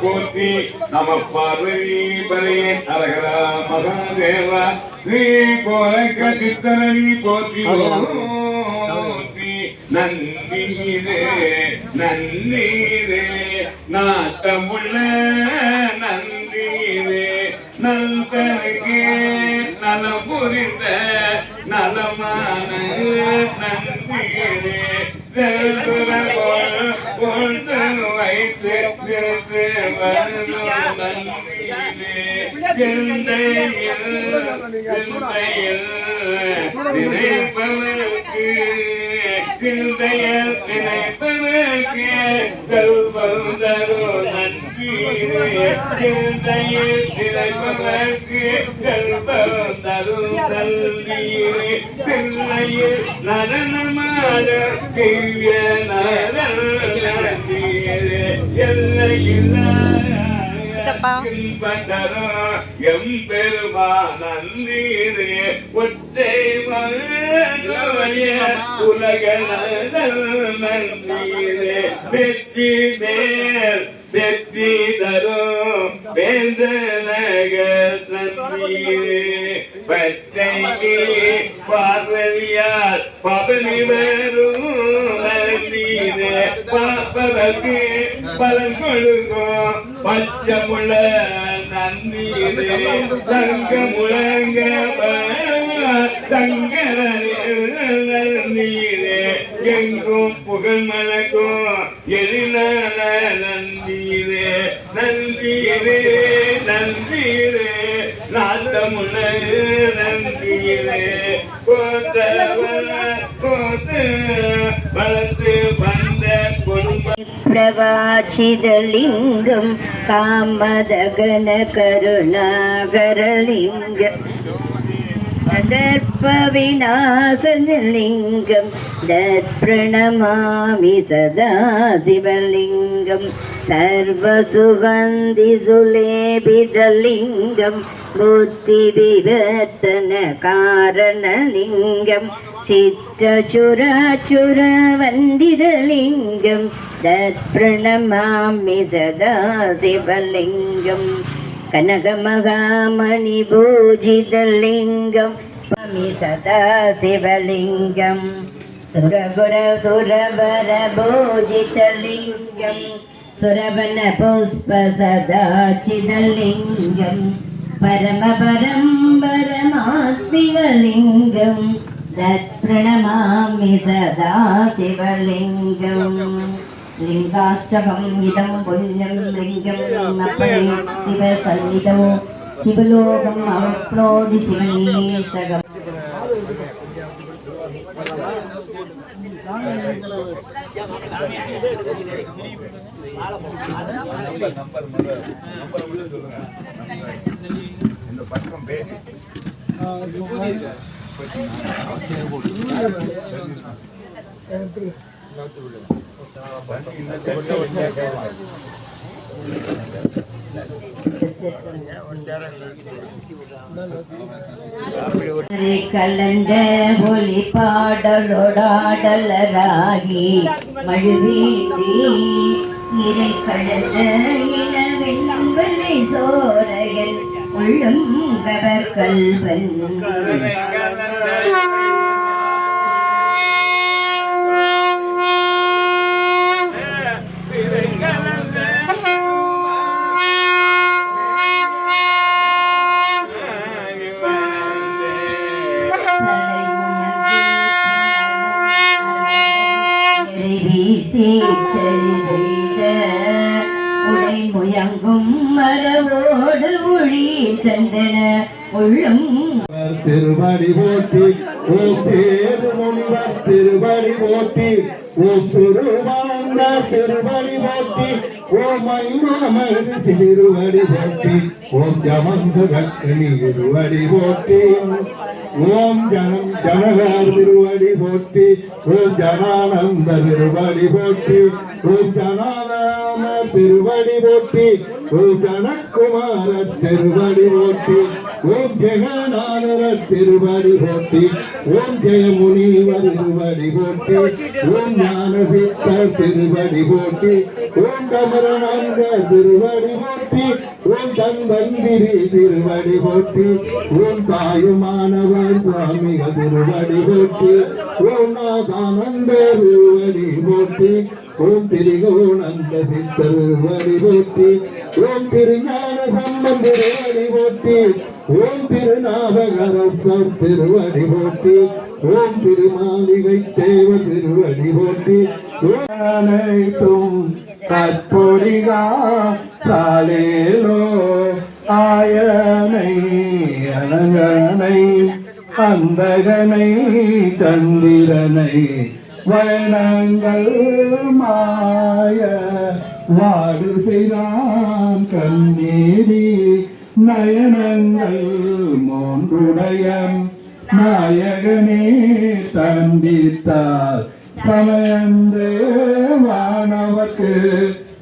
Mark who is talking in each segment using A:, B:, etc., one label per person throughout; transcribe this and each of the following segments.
A: போற்றி நம பார்வதி பரையே அரகரா மகாதேவா ஸ்ரீ கோலக்க சித்தரவி போற்றி போற்றி நந்தியிலே நந்தீரே நாட்டமுள்ள நந்தி நல்கனுக்கு நலம் புரிந்த நலமான நந்தீரே வைத்து சிறந்து வரும் நந்தியிலே சிந்தையில் சிந்தையில் நினைப்பதற்கு கல்வம் தரும் நல்வியிலே சிந்தையில் நடனமாட திவ்ய நரந்தியிலே எல்லையில்லா
B: சித்தப்பா.
A: எம்பெருமானந்தீரே ஒற்றை மகனவரிய உலக நந்தீரே வெற்றி மேல் வெற்றி தரும் வேந்த நகர் நந்தீரே பார்வதியார் பவனி வரும் நந்தீரே பாப்பதற்கு பலன் கொடுக்கும் பச்சமுள்ள நந்தீரே. தங்க முழங்க தங்கர நந்தீரே எங்கும் புகழ் மணக்கும் நாட்டமுள்ள நந்தீரே கோத்தவன கோத்து வளர்த்து வந்த அதர்ப்ப
C: விநாசலிங்கம் தர்ப்பணமாமி சதா சிவலிங்கம் சர்வசுகந்தி சுலேபிதலிங்கம் புத்தி விவர்த்தன காரணலிங்கம் சித்தச்சுராச்சுரவந்திதலிங்கம் தர்ப்பணமாமி சதா कनकमहामणिभूजितलिङ्गं स्वामि सदा शिवलिङ्गं। सुरगुरसुरवरभूजितलिङ्गं सुरवनपुष्पसदाचिदलिङ्गं परमपरं परमाशिवलिङ्गं तत्प्रणमामि सदा शिवलिङ्गम् లింగాష్టకం ఇదం పుణ్యం లింగం శివ సన్నిధం శివలోకం అవప్లోది శివీశకం
A: இந்த பக்கம் பேரு போட்டு
C: கலந்த ஒளி பாடலோடாடலராகி மழுவீதி இறை கடந்த இளவெண்பலை சோரையன் உள்ளும் கவர் கல்வன் உடை முயங்கும் மரவோடு ஒளி சந்தன
D: திருவடி போட்டி ஓ சேது முனிவர் திருவடி போட்டி ஓ திருவாங்க திருவடி போட்டி ஓ ஐமனமது திருவடி போட்டி ஓம் ஜமந்த கக்கனி திருவடி போட்டி ஓம் ஜனம் ஜனகார் திருவடி போட்டி ஓம் ஜனானந்த திருவடி போட்டி ஓம் ஜனான திருவடி போட்டி ஓம் ஜனகுமார திருவடி போட்டி. ஓம் ஜெகநாதர திருவடி போட்டி ஓம் ஜெயமுனிவர் திருவடி போட்டி ஓம் ஞானசித்த திருவடி போட்டி ஓம் கமரணாந்த திருவடி போட்டி ஓம் தந்தந்திரி திருவடி போட்டி ஓம் தாயுமானவர் சுவாமிக திருவடி போட்டி ஓம் நாதானந்த திருவடி போட்டி ஓம் திரிகோணந்த சித்தருவடி போட்டி ஓம் திருஞான சம்பந்தருவடி போட்டி ஓம் திருநாவகரசர் திருவடி போட்டி ஓம் திருமாளிகை தேவ திருவடி போட்டி அனைத்தும் கற்பொழிகா சாலேலோ ஆயனை அனங்கனை அந்தகனை சந்திரனை வயனங்கள் மாய வாடு செய்தான் கண்ணீரி. நயனங்கள் மூன்றுடைய நாயகனே தந்தித்தார் சமயந்து வானவர்க்கு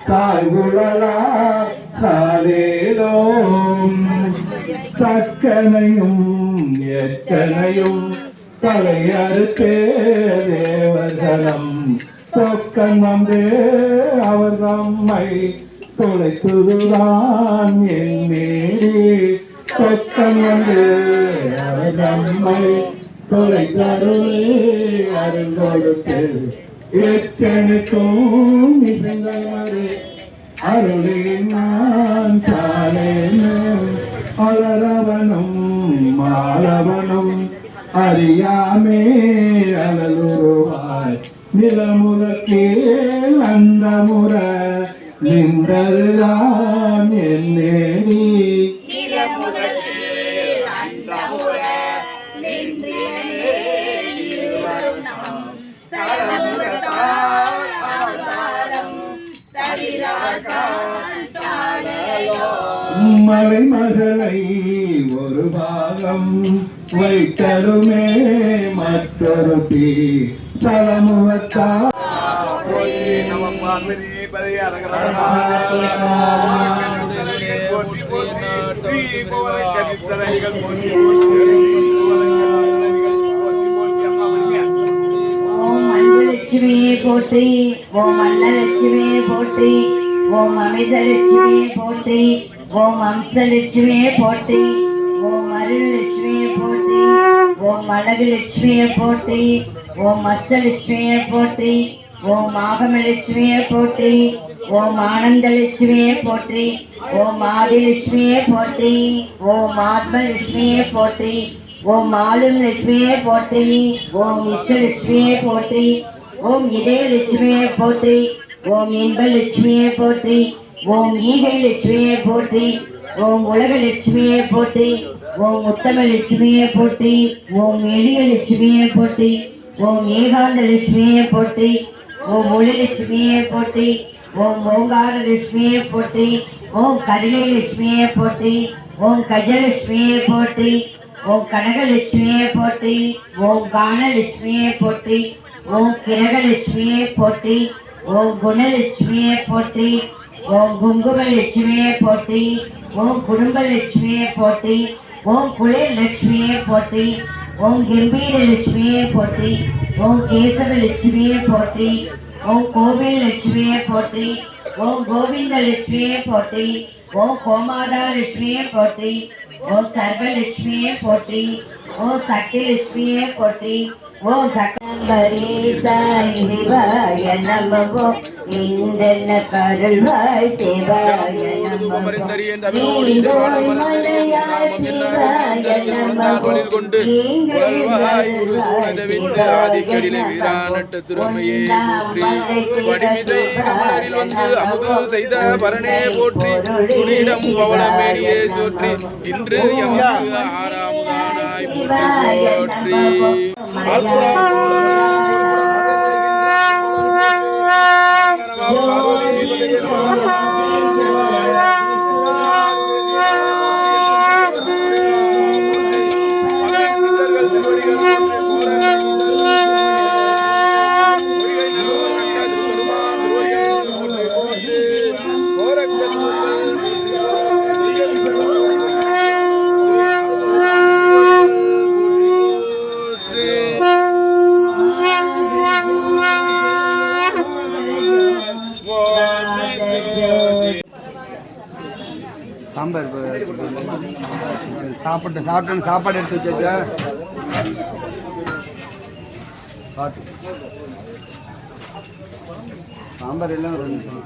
D: தாய்குழலா காலேலோம் தக்கனையும் எச்சனையும் தலையறுத்தே தேவர்களும் சொக்கன் வந்து அவர் தம்மை தொலைத்துதான் என் மேலே. சொக்கன் வந்து அவர் தம்மை தொலைத்தருளே. அருள் எச்சனுக்கும் நிகழ்ந்தவரே அருளின் நான் சாலேனு அலரவனும் மாலவனும் அறியாமே. அலலுருவாய் நிலமுதக்கே அந்த முறை நின்றதுதான் என்னேடி மலை மகளை ஒரு பாகம் வைத்தருமே மற்றொரு தீ. சலமுகத்தா
A: நம பார்வதி. பதைய
C: ஓம் அன்புலட்சுமியே போற்றி ஓம் அன்னலட்சுமியே போற்றி ஓம் அமிர்தலட்சுமியே போற்றி ஓம் அம்சலட்சுமியே போற்றி ஓம் அருள்லட்சுமியே போற்றி ஓம் அழகுலட்சுமியே போற்றி ஓம் அஷ்டலட்சுமியே போற்றி ஓம் ஆகமலட்சுமியே போற்றி ஓம் ஆனந்தலட்சுமியே போற்றி ஓம் ஆதிலட்சுமியே போற்றி ஓம் ஆத்மலட்சுமியே போற்றி ஓம் ஆளும் லட்சுமியே போற்றி ஓம் இஷ்டலட்சுமியே போற்றி ஓம் இதய லட்சுமியே போற்றி ஓம் இன்ப லட்சுமியே போற்றி ஓம் ஈகை லட்சுமியே போற்றி ஓம் உலக லட்சுமியே போற்றி ஓம் உத்தம லட்சுமியே போற்றி ஓம் எளிய லட்சுமியே போற்றி ஓம் ஏகாந்த லட்சுமியே போற்றி ஓம் ஒளி லட்சுமியே போற்றி ஓம் ஓங்கார லட்சுமியை போற்றி ஓம் கருணை லட்சுமியை போற்றி ஓம் கஜலட்சுமியை போற்றி ஓம் கனகலட்சுமியை போற்றி ஓம் கானலட்சுமியை போற்றி ஓம் கிரகலட்சுமியை போற்றி ஓம் குணலட்சுமியை போற்றி ஓம் குங்குமலட்சுமியே போற்றி ஓம் குடும்பலட்சுமியே போற்றி ஓம் குளிர் லட்சுமியை போற்றி ஓம் கம்பீர லட்சுமியை போற்றி ஓம் கேசவ லட்சுமியை போற்றி ஓம் கோவில் லட்சுமியே போற்றி ஓம் கோவிந்த லட்சுமியே போற்றி ஓம் கோமாதா லட்சுமியே போற்றி ஓம் சர்வலட்சுமியே போற்றி. ஓம் சக்தி லட்சுமியே போற்றி ஓம் சக்கம்பரே சாய் சிவாய நமவோ இந்தன கருள்வாய் சிவாய
E: செய்த பரனே போற்றி துணிடம் பவளமேனியே போற்றி இன்று எமக்கு ஆறாமுதானாய் போற்றி
F: சாம்பார் சாப்பிட்டு சாப்பிட்டு சாப்பாடு எடுத்து வச்சாச்சா? பாட்டு சாம்பார் எல்லாம் ரெண்டு